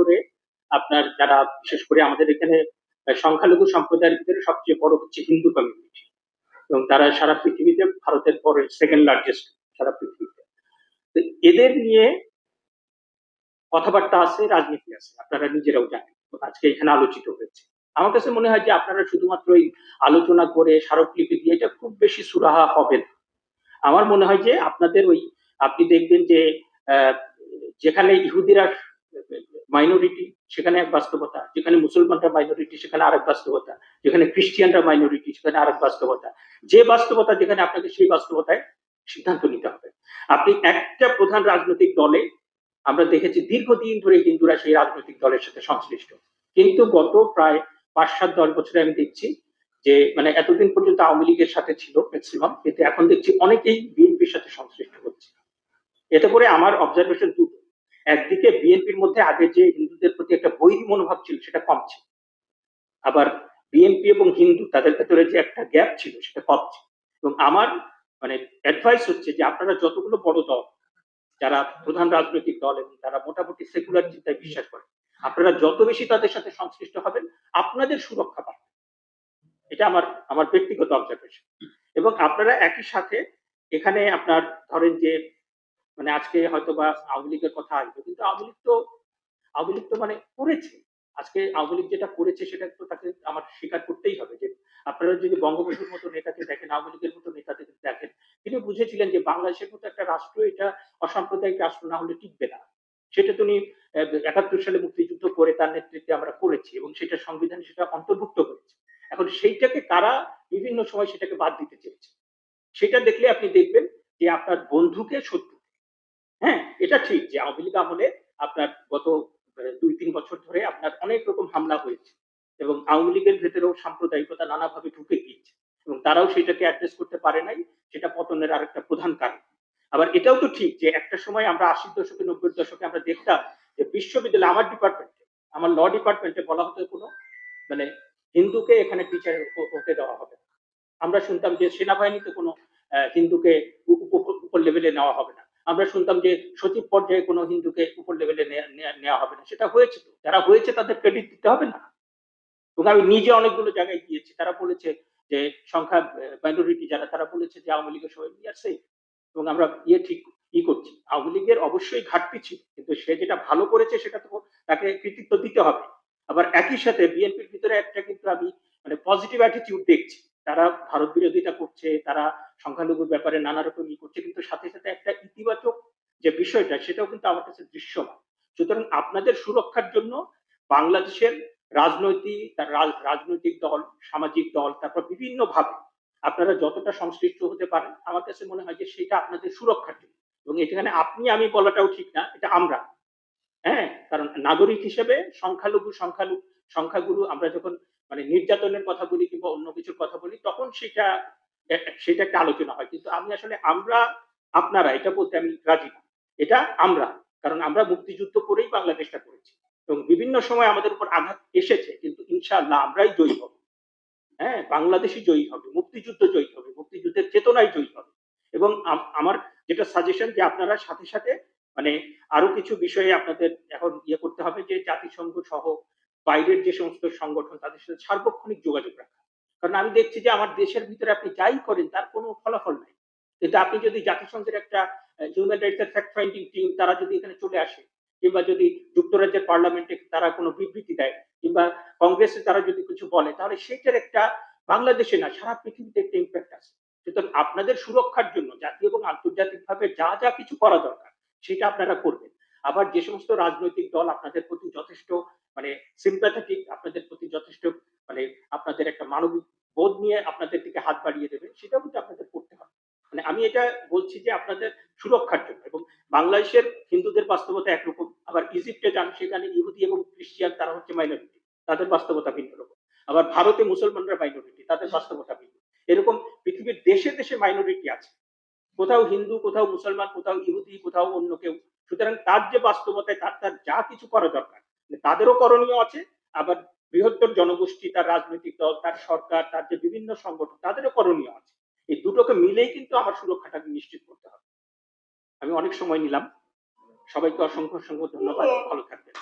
ভেতরে আপনার যারা, বিশেষ করে আমাদের এখানে সংখ্যালঘু সম্প্রদায়ের ভিতরে সবচেয়ে বড় হচ্ছে হিন্দু কমিউনিটি এবং তারা সারা পৃথিবীতে ভারতের পরে সেকেন্ড লার্জেস্ট সারা পৃথিবীতে। এদের নিয়ে কথাবার্তা আছে, রাজনীতি আছে, আপনারা নিজেরাও জানেন। আজকে এখানে আলোচিত হয়েছে। আমার কাছে মনে হয় যে আপনারা শুধুমাত্র এই আলোচনা করে, স্মারকলিপি দিয়ে এটা খুব বেশি সুরাহা হবে না। আমার মনে হয় যে আপনাদের ওই, আপনি দেখবেন যে যেখানে ইহুদিরা মাইনরিটি সেখানে এক বাস্তবতা। যেখানে মুসলমানরা মাইনরিটি সেখানে আরেক বাস্তবতা। যেখানে খ্রিস্টিয়ানরা মাইনরিটি সেখানে আরেক বাস্তবতা। যে বাস্তবতা যেখানে আপনাকে সেই বাস্তবতায় সিদ্ধান্ত নিতে হবে। আপনি একটা প্রধান রাজনৈতিক দলে, আমরা দেখেছি দীর্ঘদিন ধরে হিন্দুরা সেই রাজনৈতিক দলের সাথে সংশ্লিষ্ট। কিন্তু গত প্রায় পাঁচ সাত দশ বছরে আমি দেখছি যে মানে এতদিন পর্যন্ত আওয়ামী লীগের সাথে ছিল ম্যাক্সিমাম কিন্তু এখন দেখছি অনেকেই বিএনপির সাথে সংশ্লিষ্ট হচ্ছে। এতে করে আমার অবজারভেশন দুটো। একদিকে বিএনপির মধ্যে আগে যে হিন্দুদের প্রতি একটা বৈরী মনোভাব ছিল, সেটা কমছে আবার বিএনপি এবং হিন্দু তাদের ভেতরে যে একটা গ্যাপ ছিল, সেটা কমছে এবং আমার মানে অ্যাডভাইস হচ্ছে যে আপনারা যতগুলো বড় দল, যারা প্রধান রাজনৈতিক দল এবং তারা মোটামুটি সেকুলার চিন্তায় বিশ্বাস করে, আপনারা যত বেশি তাদের সাথে সংশ্লিষ্ট হবেন, আপনাদের সুরক্ষা পাবেন। এটা আমার আমার ব্যক্তিগত অবজারভেশন এবং আপনারা একই সাথে, এখানে আপনার ধরেন যে মানে আজকে হয়তো বা আওয়ামী লীগের কথা আসবে, কিন্তু আওয়ামী লীগ তো, আওয়ামী লীগ তো মানে করেছে। আজকে আওয়ামী লীগ যেটা করেছে সেটা তো তাকে আমার স্বীকার করতেই হবে যে, আপনারা যদি বঙ্গবন্ধুর মতো নেতাকে দেখেন, আওয়ামী লীগের মতো নেতাদের দেখেন, তিনি বুঝেছিলেন যে বাংলাদেশের মতো একটা রাষ্ট্র এটা অসাম্প্রদায়িক রাষ্ট্র না হলে টিকবে না। সেটা তিনি একাত্তর সালে মুক্তিযুদ্ধ করে তার নেতৃত্বে আমরা করেছি এবং সেটা সংবিধান সেটা অন্তর্ভুক্ত করেছে। এখন সেইটাকে তারা বিভিন্ন সময় সেটাকে বাদ দিতে চেয়েছে? সেটা দেখলে আপনি দেখবেন যে আপনার বন্ধুকে শত্রু হ্যাঁ এটা ঠিক যে আওয়ামী লীগ আমলে আপনার গত দুই, তিন বছর ধরে আপনার অনেক রকম হামলা হয়েছে এবং আওয়ামী লীগের ভেতরেও সাম্প্রদায়িকতা নানাভাবে ঢুকে গিয়েছে এবং তারাও সেটাকে অ্যাড্রেস করতে পারে নাই, সেটা পতনের আরেকটা প্রধান কারণ আবার এটাও তো ঠিক যে একটা সময় আমরা আশির দশকে নব্বই দশকে আমরা দেখতাম যে বিশ্ববিদ্যালয়, আমার ডিপার্টমেন্টে আমার ল ডিপার্টমেন্টে বলা হতো কোনো মানে হিন্দুকে এখানে টিচার হতে দেওয়া হবে। আমরা শুনতাম যে সেনাবাহিনীতে কোনো হিন্দুকে উপ- উপ- উপর লেভেলে নেওয়া হবে আমরা শুনতাম যে সচিব পর্যায়ে কোনো হিন্দুকে উপর লেভেলে নেওয়া হবে না। সেটা হয়েছে তো। যারা হয়েছে তাদের ক্রেডিট দিতে হবে না। এবং আমি নিজে অনেকগুলো জায়গায় গিয়েছি। তারা বলেছে যে সংখ্যা মাইনরিটি যারা, তারা বলেছে যে আওয়ামী লীগের সবাই নিয়ে আসছে এবং আমরা ইয়ে ঠিক ই করছি। আওয়ামী লীগের অবশ্যই ঘাটতি ছিল। কিন্তু সে যেটা ভালো করেছে সেটা তো তাকে কৃতিত্ব দিতে হবে। আবার একই সাথে বিএনপির ভিতরে একটা কিন্তু আমি মানে পজিটিভ অ্যাটিটিউড দেখছি। তারা ভারত বিরোধিতা করছে, তারা সংখ্যালঘুর ব্যাপারে নানা রকম ই করছে, কিন্তু সাথে সাথে একটা ইতিবাচক যে বিষয়টা, সেটাও কিন্তু আমার কাছে দৃশ্যমান। সুতরাং আপনাদের সুরক্ষার জন্য বাংলাদেশের রাজনৈতিক, তার রাজনৈতিক দল, সামাজিক দল, তারপর বিভিন্ন ভাবে আপনারা যতটা সংশ্লিষ্ট হতে পারেন, আমার কাছে মনে হয় যে সেটা আপনাদের সুরক্ষার জন্য। এবং এখানে আপনি আমি বলাটাও ঠিক না, এটা আমরা। হ্যাঁ কারণ নাগরিক হিসেবে সংখ্যালঘু সংখ্যালঘু সংখ্যাগুরু, আমরা যখন মানে নির্যাতনের কথা বলি কিংবা অন্য কিছুর কথা বলি, তখন সেটা সেটা একটা আলোচনা হয়। কিন্তু আমি আসলে আমরা, আপনারা, এটা বলতে আমি রাজি না। এটা আমরা, কারণ আমরা মুক্তিযুদ্ধ করেই বাংলাদেশটা করেছি এবং বিভিন্ন সময় আমাদের উপর আঘাত এসেছে, কিন্তু ইনশাআল্লাহ আমরাই জয়ী হব। হ্যাঁ বাংলাদেশই জয়ী হবে, মুক্তিযুদ্ধ জয়ী হবে, মুক্তিযুদ্ধের চেতনাই জয়ী হবে। এবং আমার যেটা সাজেশন যে আপনারা সাথে সাথে মানে আরও কিছু বিষয়ে আপনাদের এখন ইয়ে করতে হবে যে জাতিসংঘ সহ বাইরের যে সমস্ত সংগঠন, তাদের সাথে সার্বক্ষণিক যোগাযোগ রাখা। কারণ আমি দেখছি যে আমার দেশের ভিতরে আপনি যাই করেন, তার কোনো ফলাফল নাই। কিন্তু আপনি যদি জাতিসংঘের একটা হিউম্যান রাইটস এর ফ্যাক্ট ফাইন্ডিং টিম তারা যদি এখানে চলে আসে, কিংবা যদি যুক্তরাজ্যের পার্লামেন্টে তারা কোনো বিবৃতি দেয়, কিংবা কংগ্রেসে তারা যদি কিছু বলে, তাহলে সেটার একটা বাংলাদেশে না, সারা পৃথিবীতে একটা ইম্প্যাক্ট আছে। সুতরাং আপনাদের সুরক্ষার জন্য জাতীয় এবং আন্তর্জাতিকভাবে যা যা কিছু করা দরকার, সেটা আপনারা করবেন। আবার যে সমস্ত রাজনৈতিক দল আপনাদের প্রতি যথেষ্ট মানে সিম্প্যাথেটিক আপনাদের প্রতি যথেষ্ট মানে আপনাদের একটা মানবিক বোধ নিয়ে আপনাদের দিকে হাত বাড়িয়ে দেবে, সেটাও কিন্তু আপনাদের করতে হবে। মানে আমি এটা বলছি যে আপনাদের সুরক্ষার জন্য এবং বাংলাদেশের হিন্দুদের বাস্তবতা একরকম, আবার ইজিপ্টে যান, সেখানে ইহুদি এবং খ্রিস্টিয়ান তারা হচ্ছে মাইনরিটি তাদের বাস্তবতা ভিন্ন রকম। আবার ভারতে মুসলমানরা মাইনরিটি তাদের বাস্তবতা ভিন্ন। এরকম পৃথিবীর দেশে দেশে মাইনরিটি আছে। কোথাও হিন্দু, কোথাও মুসলমান, কোথাও ইহুদি, কোথাও অন্য কেউ। সুতরাং তার যে বাস্তবতায় তার তার যা কিছু করা দরকার মানে তাদেরও করণীয় আছে, আবার বৃহত্তর জনগোষ্ঠী, তার রাজনৈতিক দল, তার সরকার, তার যে বিভিন্ন সংগঠন, তাদেরও করণীয় আছে। এই দুটোকে মিলেই কিন্তু আমার সুরক্ষাটাকে নিশ্চিত করতে হবে। আমি অনেক সময় নিলাম। সবাইকে অসংখ্য অসংখ্য ধন্যবাদ। ভালো থাকবেন।